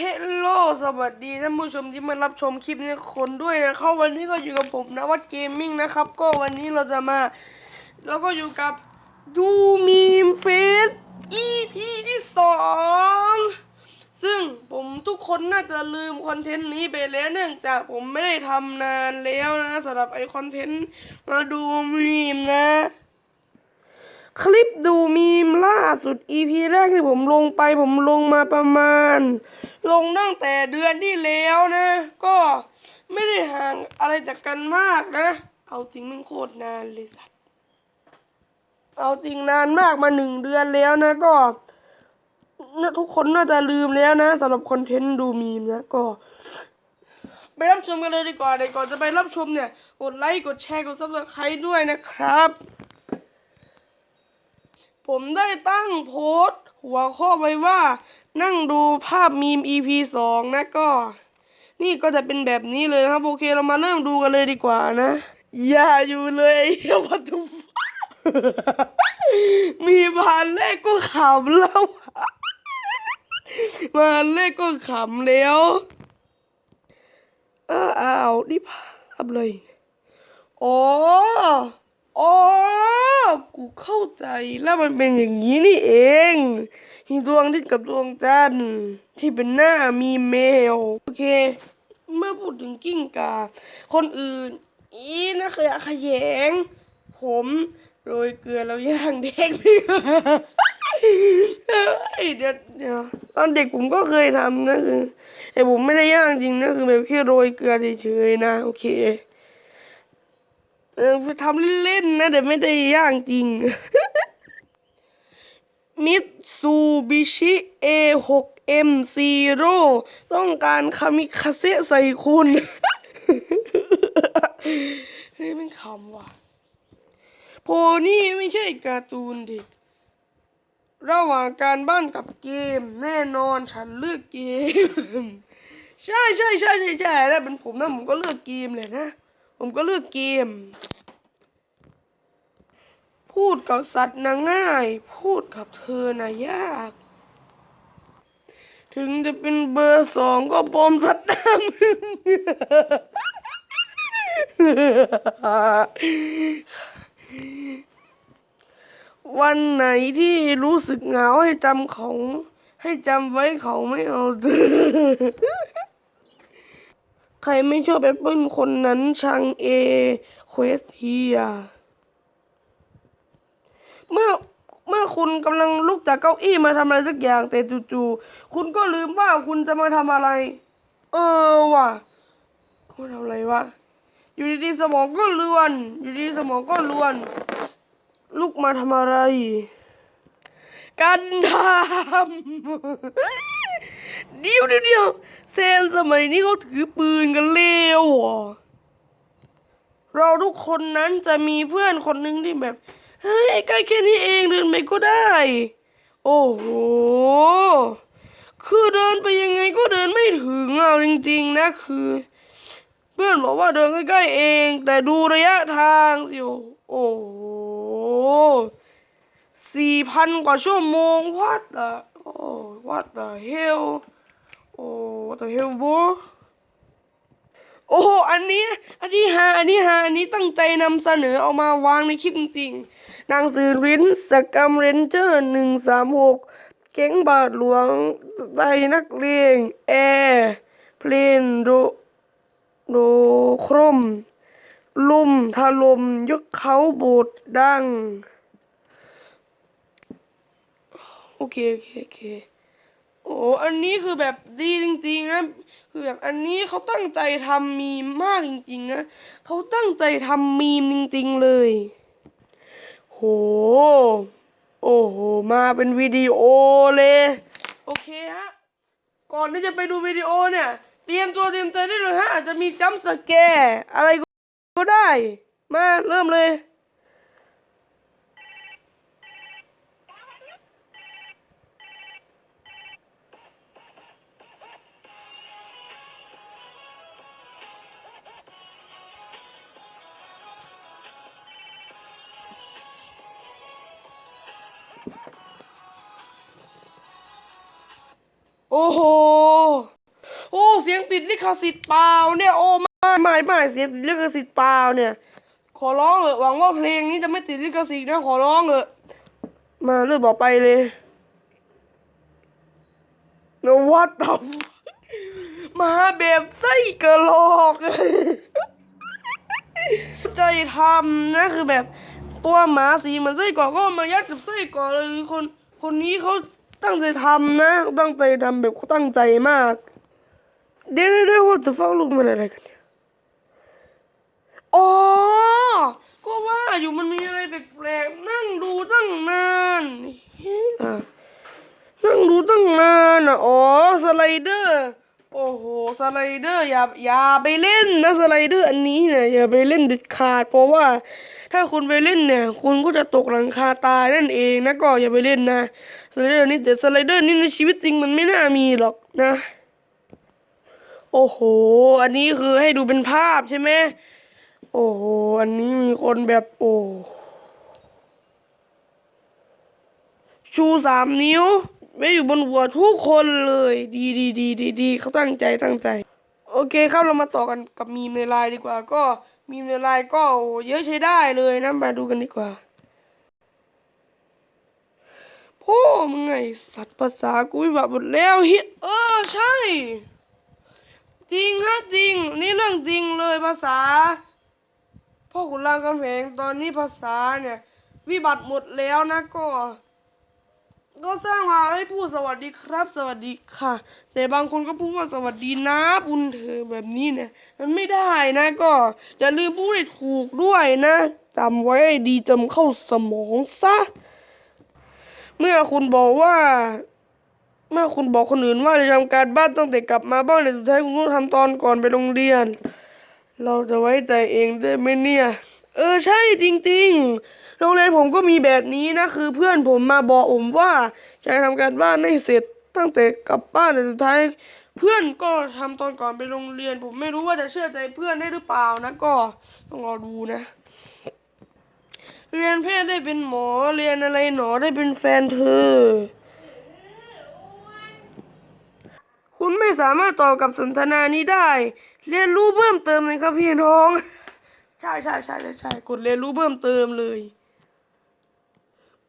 เฮลโลสวัสดีท่านผู้ชมที่มารับชมคลิปนี้คนด้วยนะครับวันนี้ก็อยู่กับผมนะวัดเกมมิ่งนะครับ ก็วันนี้เราจะมา แล้วก็อยู่กับดูมีมเฟส EP ที่สองซึ่งผมทุกคนน่าจะลืมคอนเทนต์นี้ไปแล้วเนื่องจากผมไม่ได้ทำนานแล้วนะสำหรับไอคอนเทนต์มาดูมีมนะ คลิปดูมีมล่าสุด EP แรกที่ผมลงไปผมลงมาประมาณ ลงตั้งแต่เดือนที่แล้วนะ ก็ไม่ได้ห่างอะไรจากกันมากนะ เอาจริงมันโคตรนานเลยสัตว์เอาจริงนานมากมาหนึ่งเดือนแล้วนะก็นะทุกคนน่าจะลืมแล้วนะสำหรับคอนเทนต์ดูมีมนะก็ไปรับชมกันเลยดีกว่าเดี๋ยวก่อนจะไปรับชมเนี่ย กดไลค์ กดแชร์ กดซับสไครต์ด้วยนะครับ ผมได้ตั้งโพสต์ หัวข้อไว้ว่า นั่งดูภาพมีม EP สองนะก็ นี่ก็จะเป็นแบบนี้เลยนะครับ โอเคเรามาเริ่มดูกันเลยดีกว่านะ อย่าอยู่เลยวัตถุมีผ่านเลขก็ขำแล้วมาเลขก็ขำแล้วอ้าวอ้าวนี่ภาพเลยอ๋ออ๋อ กูเข้าใจแล้วมันเป็นอย่างนี้นี่เอง มีดวงอาทิตย์กับดวงจันทร์ที่เป็นหน้ามีแมว โอเค เมื่อพูดถึงกิ้งกาคนอื่น อีนะขยะขยง ผมโรยเกลือแล้วย่างเด็กพี่เฮ้ยเดี๋ยวเดี๋ยวตอนเด็กผมก็เคยทำนะคือแต่ผมไม่ได้ย่างจริงนะคือแบบแค่โรยเกลือเฉยๆนะโอเคเออทำเล่นๆนะแต่ไม่ได้ย่างจริง มิตซูบิชิเอหกเอ็มซีโร่ต้องการคามิคาเซใส่คุณ เฮ้ยมันขำว่ะ โพนี่ไม่ใช่การ์ตูนด็กระหว่างการบ้านกับเกม แน่นอนฉันเลือกเกม ใช่ใช่ใช่ใช่ใช่แล้วเป็นผมนะผมก็เลือกเกมเลยนะ ผมก็เลือกเกม พูดกับสัตว์นะง่าย พูดกับเธอนะยาก ถึงจะเป็นเบอร์สองก็ปลอมสัตว์น้ำวันไหนที่รู้สึกเหงาให้จำเขาให้จำไว้เขาไม่เอาเธอใครไม่ชอบแอปเปิลคนนั้นชังเอเควสเทีย เมื่อเมื่อคุณกำลังลุกจากเก้าอี้มาทำอะไรสักอย่างแต่จู่ๆคุณก็ลืมว่าคุณจะมาทำอะไร เออว่ะคุณทำอะไรวะอยู่ดีๆสมองก็เลือน อยู่ดีๆสมองก็เลือน ลุกมาทำอะไร กันทำเดี๋ยวเดี๋ยวเดียวเซนสมัยนี้เขาถือปืนกันเร็วเราทุกคนนั้นจะมีเพื่อนคนหนึ่งที่แบบ เฮ้ยใกล้แค่นี้เองเดินไปก็ได้ โอ้โห คือเดินไปยังไงก็เดินไม่ถึงอะจริงๆนะคือ เพื่อนบอกว่าเดินใกล้ๆเอง แต่ดูระยะทางสิ โอ้โหสี่พันกว่าชั่วโมงวัดอะโอ้วัด the hell โอ้ what the hell bro โอ้โห อันนี้ อันนี้ฮาอันนี้ฮาอันนี้ตั้งใจนำเสนอเอามาวางในคลิปจริงๆ หนังสือรินสกรรมเรนเจอร์หนึ่งสามหกเก๋งบาทหลวงไดนักเลงแอร์เพลนโดโดโครมลุ่มถล่มยกเขาโบดดัง โอเค โอเค โอเค อ้อันนี้คือแบบดีจริงๆนะคือแบบอันนี้เขาตั้งใจทำมีมมากจริงๆนะเขาตั้งใจทำมีมจริงๆเลย โห โอ้โห มาเป็นวิดีโอเลย โอเคฮะ ก่อนที่จะไปดูวิดีโอเนี่ย เตรียมตัวเตรียมใจได้เลยฮะ อาจจะมีจัมป์สแกร์อะไรก็ได้ มาเริ่มเลย โอ้โห โอ้ เสียงติดลิขสิทธิ์เปล่าเนี่ย โอ้ไม่ไม่ไม่เสียงติดลิขสิทธิ์เปล่าเนี่ย ขอร้องเถอหวังว่าเพลงนี้จะไม่ติดลิขสิทธิ์นะ ขอร้องเถอมาเรื่องบอกไปเลยนวัดต่อมาแบบไส้กระโหลกใจทำนะคือแบบ ตัวหมาสีเหมือนไส้กรอกก็มายัดกับไส้กรอกเลยคน คนนี้เขาตั้งใจทำนะตั้งใจทำแบบเขาตั้งใจมากเดี๋ยวเดี๋ยวเดี๋ยวว่าจะฟังลูกมันอะไรกันเนี่ยอ๋อก็ว่าอยู่มันมีอะไรแปลกๆนั่งดูตั้งนานนั่งดูตั้งนานอะอ๋อสไลเดอร์ สไลเดอร์อย่าอย่าไปเล่นนะสไลเดอร์อันนี้เนี่ยอย่าไปเล่นเด็ดขาด เพราะว่าถ้าคุณไปเล่นเนี่ย คุณก็จะตกหลังคาตายนั่นเองนะก็อย่าไปเล่นนะสไลเดอร์นี่แต่สไลเดอร์นี่ในชีวิตจริงมันไม่น่ามีหรอกนะ โอ้โห อันนี้คือให้ดูเป็นภาพใช่ไหมโอ้โหอันนี้มีคนแบบโอ้ชูสามนิ้ว ไว้อยู่บนหัวทุกคนเลย ดีดีดีดีดีเขาตั้งใจตั้งใจ โอเคครับเรามาต่อกันกับมีมในไลน์ดีกว่า ก็มีมในไลน์ก็เยอะใช้ได้เลยนะมาดูกันดีกว่าพ่อมึงไงสัตว์ภาษากูวิบัติหมดแล้วเฮิเออใช่ จริงฮะจริง นี่เรื่องจริงเลยภาษาพ่อขุนรามคำแหงตอนนี้ภาษาเนี่ย วิบัติหมดแล้วนะก็ ก็สร้างมาให้พูดสวัสดีครับ สวัสดีค่ะ แต่บางคนก็พูดว่าสวัสดีนะบุญเธอแบบนี้เนี่ยมันไม่ได้นะ ก็อย่าลืมพูดให้ถูกด้วยนะจำไว้ให้ดีจำเข้าสมองซะเมื่อคุณบอกว่า เมื่อคุณบอกคนอื่นว่าจะทำการบ้านตั้งแต่กลับมาบ้านแต่สุดท้ายคุณต้องทำตอนก่อนไปโรงเรียน เราจะไว้ใจเองได้ไหมเนี่ย เออใช่จริง ๆ โรงเรียนผมก็มีแบบนี้นะคือเพื่อนผมมาบอกผมว่าจะทำการบ้านให้เสร็จตั้งแต่กลับบ้านแต่สุดท้าย เพื่อนก็ทำตอนก่อนไปโรงเรียน ผมไม่รู้ว่าจะเชื่อใจเพื่อนได้หรือเปล่านะก็ต้องรอดูนะ เรียนแพทย์ได้เป็นหมอเรียนอะไรหนอได้เป็นแฟนเธอ คุณไม่สามารถตอบกับสนทนานี้ได้ เรียนรู้เพิ่มเติมเลยครับพี่น้องใช่ใช่ใช่ใช่ใช่กดเรียนรู้เพิ่มเติมเลย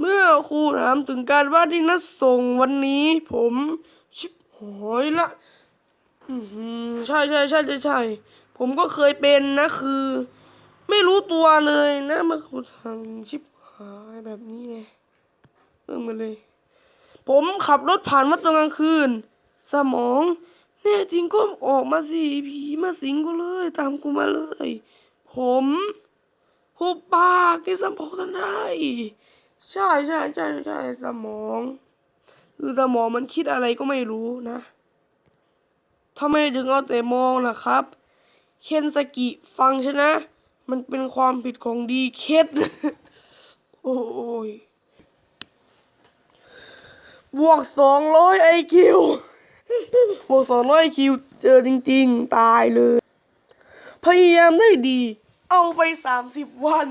เมื่อครูถามถึงการบ้านที่นัดส่งวันนี้ ผมชิบหอยละอืใช่ใช่ใช่ใช่ใช่ผมก็เคยเป็นนะ คือ ไม่รู้ตัวเลยนะเมื่อครูทำชิบหายแบบนี้ไงเพิ่มมาเลย ผมขับรถผ่านวัดตอนกลางคืน สมองแน่จริงก็ออกมาสิผีมาสิงกูเลย ตามกูมาเลย ผมหุบปากในสมองทันได้ ใช่ใช่ใช่ใช่สมอง คือสมองมันคิดอะไรก็ไม่รู้นะทำไมถึงเอาแต่มองล่ะครับ เคนสกิฟังชนะ มันเป็นความผิดของดีเคสโอ้ยบวกสองร้อยไอคิวบวกสองร้อยคิวเจอจริง ๆ ตายเลย พยายามได้ดี เอาไปสามสิบวัน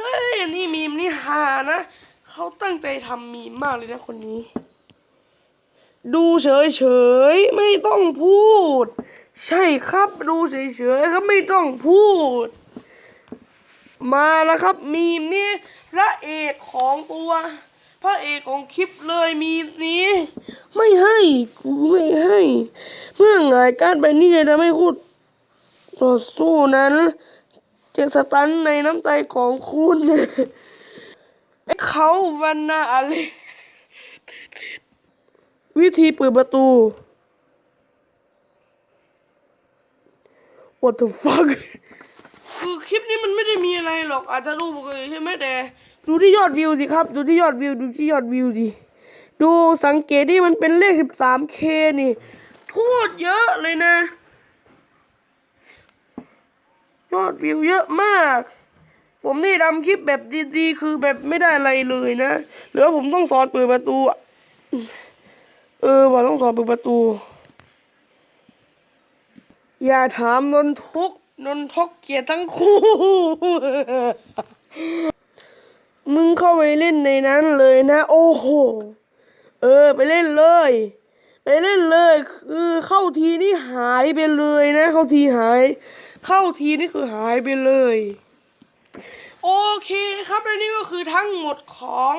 เฮ้ยนี่มีมนี่ฮานะ เขาตั้งใจทำมีมมากเลยนะคนนี้ ดูเฉยๆไม่ต้องพูด ใช่ครับดูเฉยๆครับไม่ต้องพูด มาแล้วครับมีมนี่พระเอกของตัวพระเอกของคลิปเลยมีนี้ ไม่ให้กูไม่ให้ เมื่อหงการไปนี่จะทำให้คุณต่อสู้นั้น จะสตันในน้ำใจของคุณเขาวันนาอะไรวิธีเปิดประตู What the fuck คือคลิปนี้มันไม่ได้มีอะไรหรอกอาจจะดูปกติใช่ไหมแต่ดูที่ยอดวิวสิครับ ดูที่ยอดวิว ดูที่ยอดวิวสิ ดูสังเกตที่มันเป็นเลข 13k นี่โคตรเยอะเลยนะ ยอดวิวเยอะมาก ผมนี่ทำคลิปแบบดีๆ คือแบบไม่ได้อะไรเลยนะหรือว่าผมต้องสอนเปิดประตู เออว่าต้องสอนเปิดประตู อย่าถามนนทุกนนทกเกียทั้งคู่ มึงเข้าไปเล่นในนั้นเลยนะ โอ้โห เออ ไปเล่นเลย ไปเล่นเลยคือเข้าทีนี่หายไปเลยนะ เข้าทีหาย เข้าทีนี่คือหายไปเลย โอเคครับและนี่ก็คือทั้งหมดของ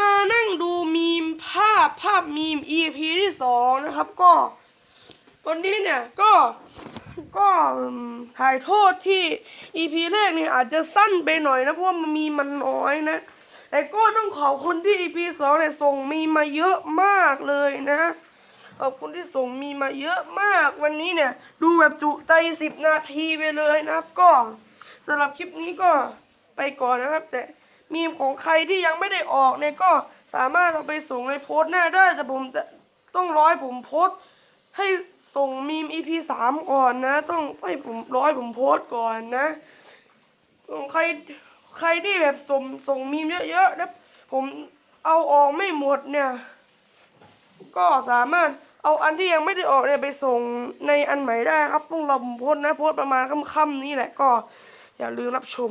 มานั่งดูมีมภาพภาพมีม EP ที่สองนะครับ ก็วันนี้เนี่ยก็ก็ถ่ายโทษที่ EP แรกเนี่ยอาจจะสั้นไปหน่อยนะเพราะว่ามันมีมันน้อยนะแต่ก็ต้องขอบคุณที่ EP สองเนี่ยส่งมีมาเยอะมากเลยนะ ขอบคุณที่ส่งมีมาเยอะมากวันนี้เนี่ย ดูแบบจุใจสิบนาทีไปเลยนะครับ ก็สำหรับคลิปนี้ก็ไปก่อนนะครับ แต่มีมของใครที่ยังไม่ได้ออกเนี่ยก็สามารถเอาไปส่งในโพสต์หน้าได้แต่ผมจะต้องร้อยผมโพสต์ให้ส่งมีม EP สามก่อนนะ ต้องให้ผมร้อยผมโพสต์ก่อนนะของใครใครที่แบบส่งส่งมีมเยอะๆแล้วผมเอาออกไม่หมดเนี่ย ก็สามารถเอาอันที่ยังไม่ได้ออกเนี่ยไปส่งในอันใหม่ได้ครับต้องรอผมโพสนะโพสประมาณค่ำๆนี้แหละก็ อย่าลืมรับชม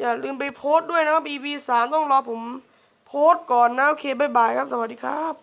อย่าลืมไปโพสด้วยนะครับ EP สามต้องรอผมโพสก่อนนะโอเคบายบายครับสวัสดีครับ